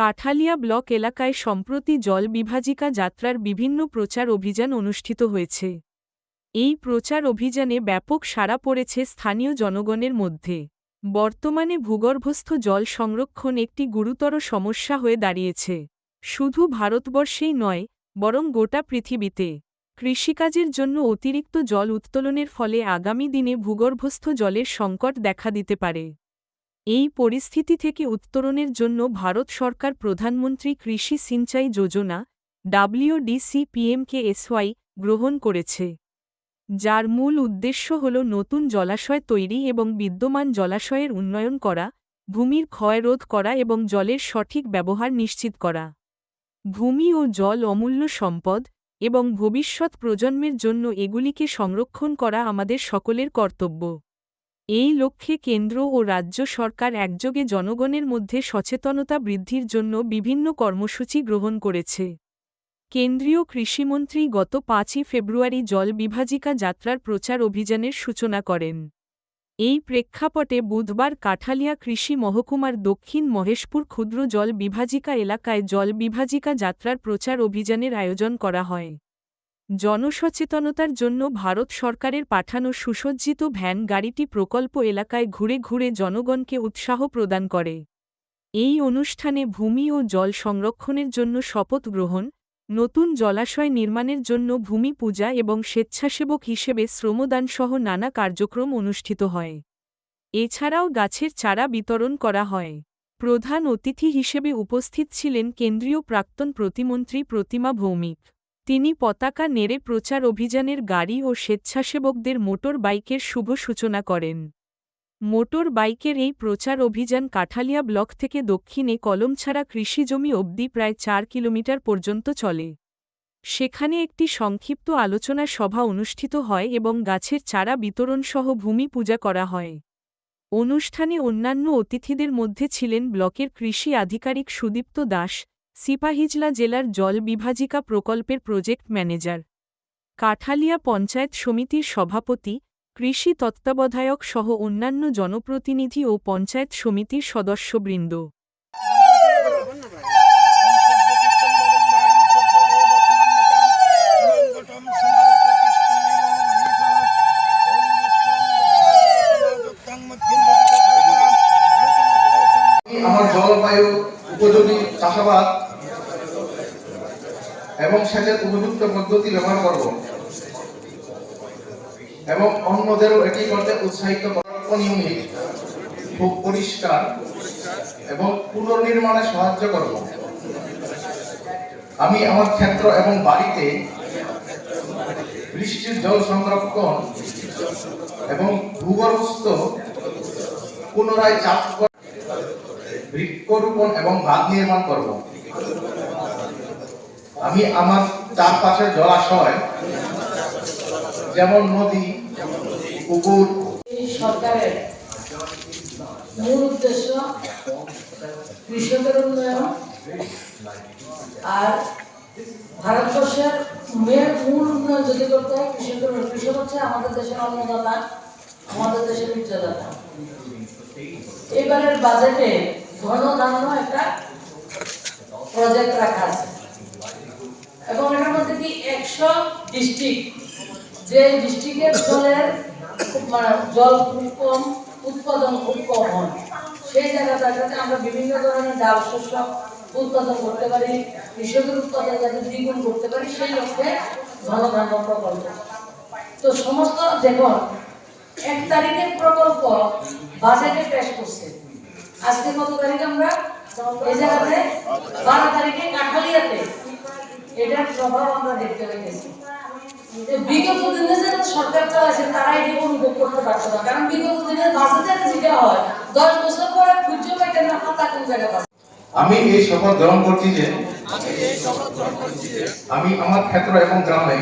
Kathalia block এলাকায় সম্প্রতি জল বিভাজিকা যাত্রার বিভিন্ন প্রচার অভিযান অনুষ্ঠিত হয়েছে। এই প্রচার অভিযানে ব্যাপক সাড়া পড়েছে স্থানীয় জনগণের মধ্যে। বর্তমানে ভূগর্ভস্থ জল সংরক্ষণ একটি গুরুতর সমস্যা হয়ে দাঁড়িয়েছে। শুধু ভারতবর্ষেই নয়, বরং গোটা পৃথিবীতে। কৃষিকাজের জন্য অতিরিক্ত জল উত্তোলনের ফলে আগামী দিনে ভূগর্ভস্থ জলের সংকট দেখা দিতে পারে। এই পরিস্থিতি থেকে উত্তরণের জন্য ভারত সরকার প্রধানমন্ত্রী কৃষি সিঞ্চাই যোজনা ডাব্লিউডিসিপিএমকেএসওয়াই গ্রহণ করেছে। যার মূল উদ্দেশ্য হল নতুন জলাশয় তৈরি এবং বিদ্যমান জলাশয়ের উন্নয়ন করা, ভূমির ক্ষয় রোধ করা এবং জলের সঠিক ব্যবহার নিশ্চিত করা। ভূমি ও জল অমূল্য সম্পদ এবং ভবিষ্যৎ প্রজন্মের জন্য এগুলিকে সংরক্ষণ করা আমাদের সকলের কর্তব্য। এই লক্ষ্যে কেন্দ্র ও রাজ্য সরকার একযোগে জনগণের মধ্যে সচেতনতা বৃদ্ধির জন্য বিভিন্ন কর্মসূচি গ্রহণ করেছে। কেন্দ্রীয় কৃষিমন্ত্রী গত পাঁচই ফেব্রুয়ারি জল বিভাজিকা যাত্রার প্রচার অভিযানের সূচনা করেন। এই প্রেক্ষাপটে বুধবার কাঠালিয়া কৃষি মহকুমার দক্ষিণ মহেশপুর ক্ষুদ্র জল বিভাজিকা এলাকায় জল বিভাজিকা যাত্রার প্রচার অভিযানের আয়োজন করা হয়। জনসচেতনতার জন্য ভারত সরকারের পাঠানো সুসজ্জিত ভ্যান গাড়িটি প্রকল্প এলাকায় ঘুরে ঘুরে জনগণকে উৎসাহ প্রদান করে। এই অনুষ্ঠানে ভূমি ও জল সংরক্ষণের জন্য শপথ গ্রহণ, নতুন জলাশয় নির্মাণের জন্য ভূমি পূজা এবং স্বেচ্ছাসেবক হিসেবে শ্রমদানসহ নানা কার্যক্রম অনুষ্ঠিত হয়। এছাড়াও গাছের চারা বিতরণ করা হয়। প্রধান অতিথি হিসেবে উপস্থিত ছিলেন কেন্দ্রীয় প্রাক্তন প্রতিমন্ত্রী প্রতিমা ভৌমিক। তিনি পতাকা নেড়ে প্রচার অভিযানের গাড়ি ও স্বেচ্ছাসেবকদের মোটর বাইকের শুভ সূচনা করেন। মোটর বাইকের এই প্রচার অভিযান কাঠালিয়া ব্লক থেকে দক্ষিণে কলমছাড়া কৃষিজমি অবধি প্রায় চার কিলোমিটার পর্যন্ত চলে। সেখানে একটি সংক্ষিপ্ত আলোচনা সভা অনুষ্ঠিত হয় এবং গাছের চারা বিতরণসহ ভূমি পূজা করা হয়। অনুষ্ঠানে অন্যান্য অতিথিদের মধ্যে ছিলেন ব্লকের কৃষি আধিকারিক সুদীপ্ত দাস সিপাহিজলা জেলার জল বিভাজিকা প্রকল্পের প্রজেক্ট ম্যানেজার। কাঠালিয়া পঞ্চায়েত সমিতির সভাপতি, কৃষি তত্ত্বাবধায়ক সহ অন্যান্য জনপ্রতিনিধি ও পঞ্চায়েত সমিতির সদস্যবৃন্দ। আমার জলবায়ু উপযোগী চাষাবাদ এবং সেচের উপযুক্ত পদ্ধতি ব্যবহার করব। এবং অন্যদেরও এটি করতে উৎসাহিত খুব পরিষ্কার এবং পুনর্নির্মাণে সাহায্য করব। আমি আমার ক্ষেত্র এবং বাড়িতে বৃষ্টির জল সংরক্ষণ এবং ভূগর্ভস্থ পুনরায় চাষ বৃক্ষরোপণ এবং বাঁধ নির্মাণ করব। আমি আমার চারপাশে জলাশয় যেমন নদী, পুকুর। সরকারের মূল উদ্দেশ্য কৃষকের উন্নয়ন আর ভারতবর্ষের মেয়ের মূল উন্নয়ন যদি করতে হয়, কৃষকের কৃষক হচ্ছে আমাদের দেশের অন্নদাতা, আমাদের দেশের উচ্চদাতা এবারের বাজেটে ধন ধান্য একটা প্রজেক্ট রাখা আছে। এবং এটার মধ্যে কি একশো ডিস্ট্রিক্ট। যে ডিস্ট্রিক্টের জলের মানে জল কম, উৎপাদন খুব কম হয়। সেই জায়গাটাতে আমরা বিভিন্ন ধরনের ডাল শস্য উৎপাদন করতে পারি, কৃষকের উৎপাদন যাতে দ্বিগুণ করতে পারি, সেই লক্ষ্যে ধনধান্য প্রকল্প। তো সমস্ত দেখুন এক তারিখের প্রকল্প বাজেটে পেশ করছে। আজকে কত তারিখ আমরা? এই জায়গাতে বারো তারিখে কাঠালিয়াতে। এটার প্রভাব আমরা দেখতে যে বিগত দিনে সরকার চালাইছে তারা অনুভব করতে পারতো না। কারণ বিগত দিনে যেটা হয়, দশ বছর পরে পাইতে না কোন আমি এই শপথ গ্রহণ করছি যে, আমি আমার ক্ষেত্র এবং গ্রামে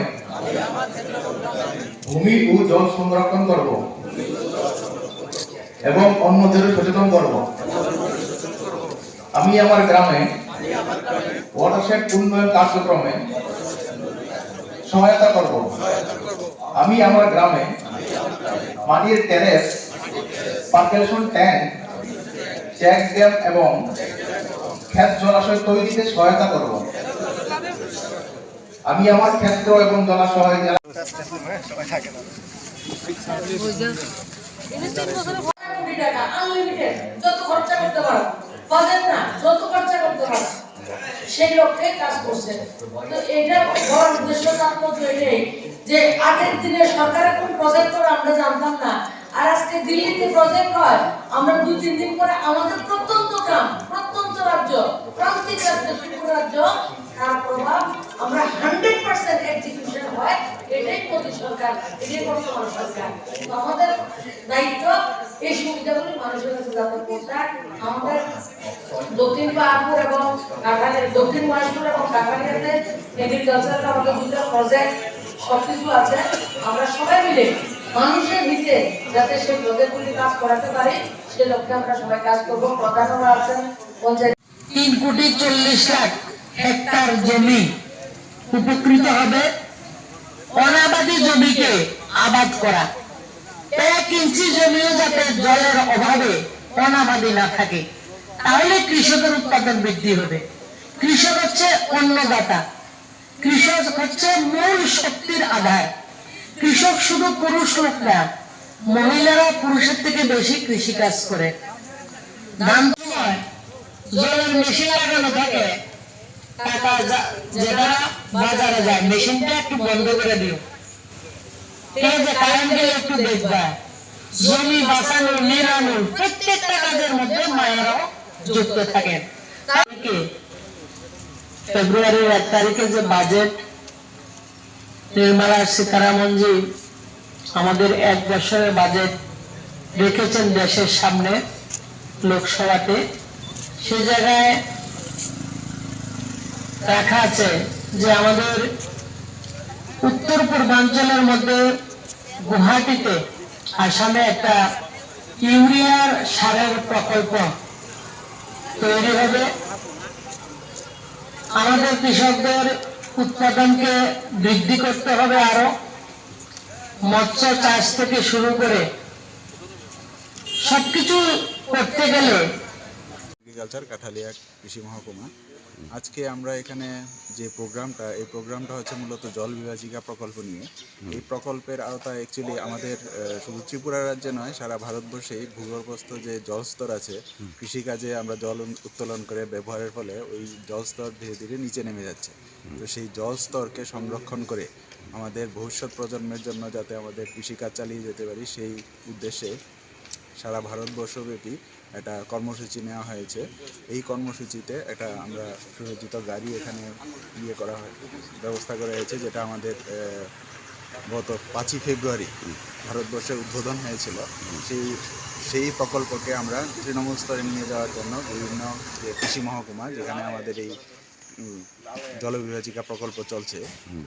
ভূমি ও জল সংরক্ষণ করব এবং অন্যদেরও সচেতন করব। আমি আমার গ্রামে ওয়াটারশেড উন্নয়ন কার্যক্রমে সহায়তা করব। আমি আমার গ্রামে মাটির terrace percolation tank check dam এবং ক্ষেত জলাশয় তৈরিতে সহায়তা করব। আমি আমার ক্ষেত্র এবং জলাশয় যত খরচা করতে পারো। না, যত খরচা করতে পারো। সেই লক্ষ্যে কাজ করছে। তো এটা বড় উদ্দেশ্য তাৎপর্য এটাই যে আগের দিনে সরকারের কোন প্রজেক্ট করে আমরা জানতাম না, আর আজকে দিল্লিতে প্রজেক্ট হয়, আমরা দু তিন দিন পরে আমাদের প্রত্যন্ত গ্রাম, প্রত্যন্ত রাজ্য, প্রান্তিক রাজ্য, ত্রিপুরা রাজ্য, তার প্রভাব আমরা হান্ড্রেড পার্সেন্ট এক্সিকিউশন হয়। আমাদের দায়িত্ব এই সুবিধাগুলি মানুষের কাছে যাতে আমাদের দক্ষিণ পাহাড়পুর এবং দক্ষিণ এবং আমাদের দুটো প্রজেক্ট আছে। আমরা সবাই মিলে মানুষের ভিতরে যাতে সেই প্রজেক্টগুলি কাজ করাতে পারি, সে লক্ষ্যে আমরা সবাই কাজ করব। প্রধানরা আছেন পঞ্চায়েত। তিন কোটি চল্লিশ লাখ হেক্টর জমি উপকৃত হবে। অনাবাদী জমিকে আবাদ করা। এক ইঞ্চি জমিও যাতে জলের অভাবে অনাবাদী না থাকে, তাহলে কৃষকের উৎপাদন বৃদ্ধি হবে। কৃষক হচ্ছে অন্নদাতা। কৃষক হচ্ছে মূল শক্তির আধার। কৃষক শুধু পুরুষ লোক না, মহিলারা পুরুষের থেকে বেশি কৃষি কাজ করে। ধান জলের মেশিন লাগানো থাকে, টাকা যা- যেটা বাজারে যায় মেশিনটা একটু বন্ধ করে দিও। ঠিক আছে কারেন্ট বিল একটু দেখবা। জমি বাঁচানো প্রত্যেকটা কাজের মধ্যে মায়েরাও যুক্ত থাকেন। ফেব্রুয়ারির এক তারিখে যে বাজেট নির্মলা সীতারামনজি আমাদের এক বছরের বাজেট রেখেছেন দেশের সামনে লোকসভাতে। সে জায়গায় রাখা আছে যে আমাদের উত্তর পূর্বাঞ্চলের মধ্যে গুয়াহাটিতে আসামে একটা ইউরিয়ার সারের প্রকল্প তৈরি হবে। আমাদের কৃষকদের উৎপাদনকে বৃদ্ধি করতে হবে আরও। মৎস্য চাষ থেকে শুরু করে সবকিছু করতে গেলে কাঠালিয়া কৃষি মহকুমা আজকে আমরা এখানে যে প্রোগ্রামটা এই প্রোগ্রামটা হচ্ছে মূলত জল বিভাজিকা প্রকল্প নিয়ে। এই প্রকল্পের আওতায় অ্যাকচুয়ালি আমাদের শুধু ত্রিপুরা রাজ্যে নয় সারা ভারতবর্ষেই ভূগর্ভস্থ যে জলস্তর আছে কৃষিকাজে আমরা জল উত্তোলন করে ব্যবহারের ফলে ওই জলস্তর ধীরে ধীরে নিচে নেমে যাচ্ছে। তো সেই জলস্তরকে সংরক্ষণ করে আমাদের ভবিষ্যৎ প্রজন্মের জন্য যাতে আমাদের কৃষিকাজ চালিয়ে যেতে পারি সেই উদ্দেশ্যে সারা ভারতবর্ষব্যাপী একটা কর্মসূচি নেওয়া হয়েছে। এই কর্মসূচিতে একটা আমরা সুসজ্জিত গাড়ি এখানে ইয়ে করা হয়, ব্যবস্থা করা হয়েছে, যেটা আমাদের গত পাঁচই ফেব্রুয়ারি ভারতবর্ষে উদ্বোধন হয়েছিল। সেই সেই প্রকল্পকে আমরা তৃণমূল স্তরে নিয়ে যাওয়ার জন্য বিভিন্ন যে কৃষি মহকুমা, যেখানে আমাদের এই জলবিভাজিকা প্রকল্প চলছে।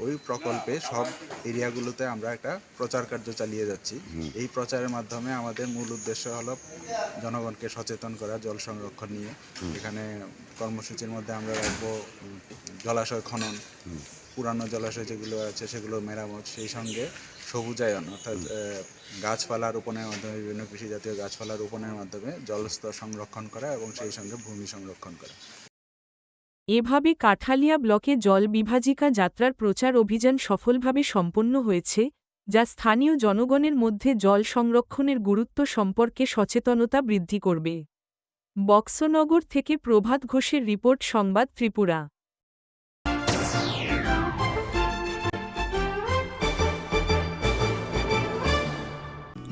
ওই প্রকল্পে সব এরিয়াগুলোতে আমরা একটা প্রচার কার্য চালিয়ে যাচ্ছি। এই প্রচারের মাধ্যমে আমাদের মূল উদ্দেশ্য হলো জনগণকে সচেতন করা জল সংরক্ষণ নিয়ে। এখানে কর্মসূচির মধ্যে আমরা রাখব জলাশয় খনন পুরানো জলাশয় যেগুলো আছে সেগুলো মেরামত সেই সঙ্গে সবুজায়ন অর্থাৎ গাছপালা রোপণের মাধ্যমে বিভিন্ন কৃষি জাতীয় গাছপালা রোপণের মাধ্যমে জলস্তর সংরক্ষণ করা এবং সেই সঙ্গে ভূমি সংরক্ষণ করা। এভাবে কাঠালিয়া ব্লকে জল বিভাজিকা যাত্রার প্রচার অভিযান সফলভাবে সম্পন্ন হয়েছে, যা স্থানীয় জনগণের মধ্যে জল সংরক্ষণের গুরুত্ব সম্পর্কে সচেতনতা বৃদ্ধি করবে। বক্সনগর থেকে প্রভাত ঘোষের রিপোর্ট, সংবাদ ত্রিপুরা।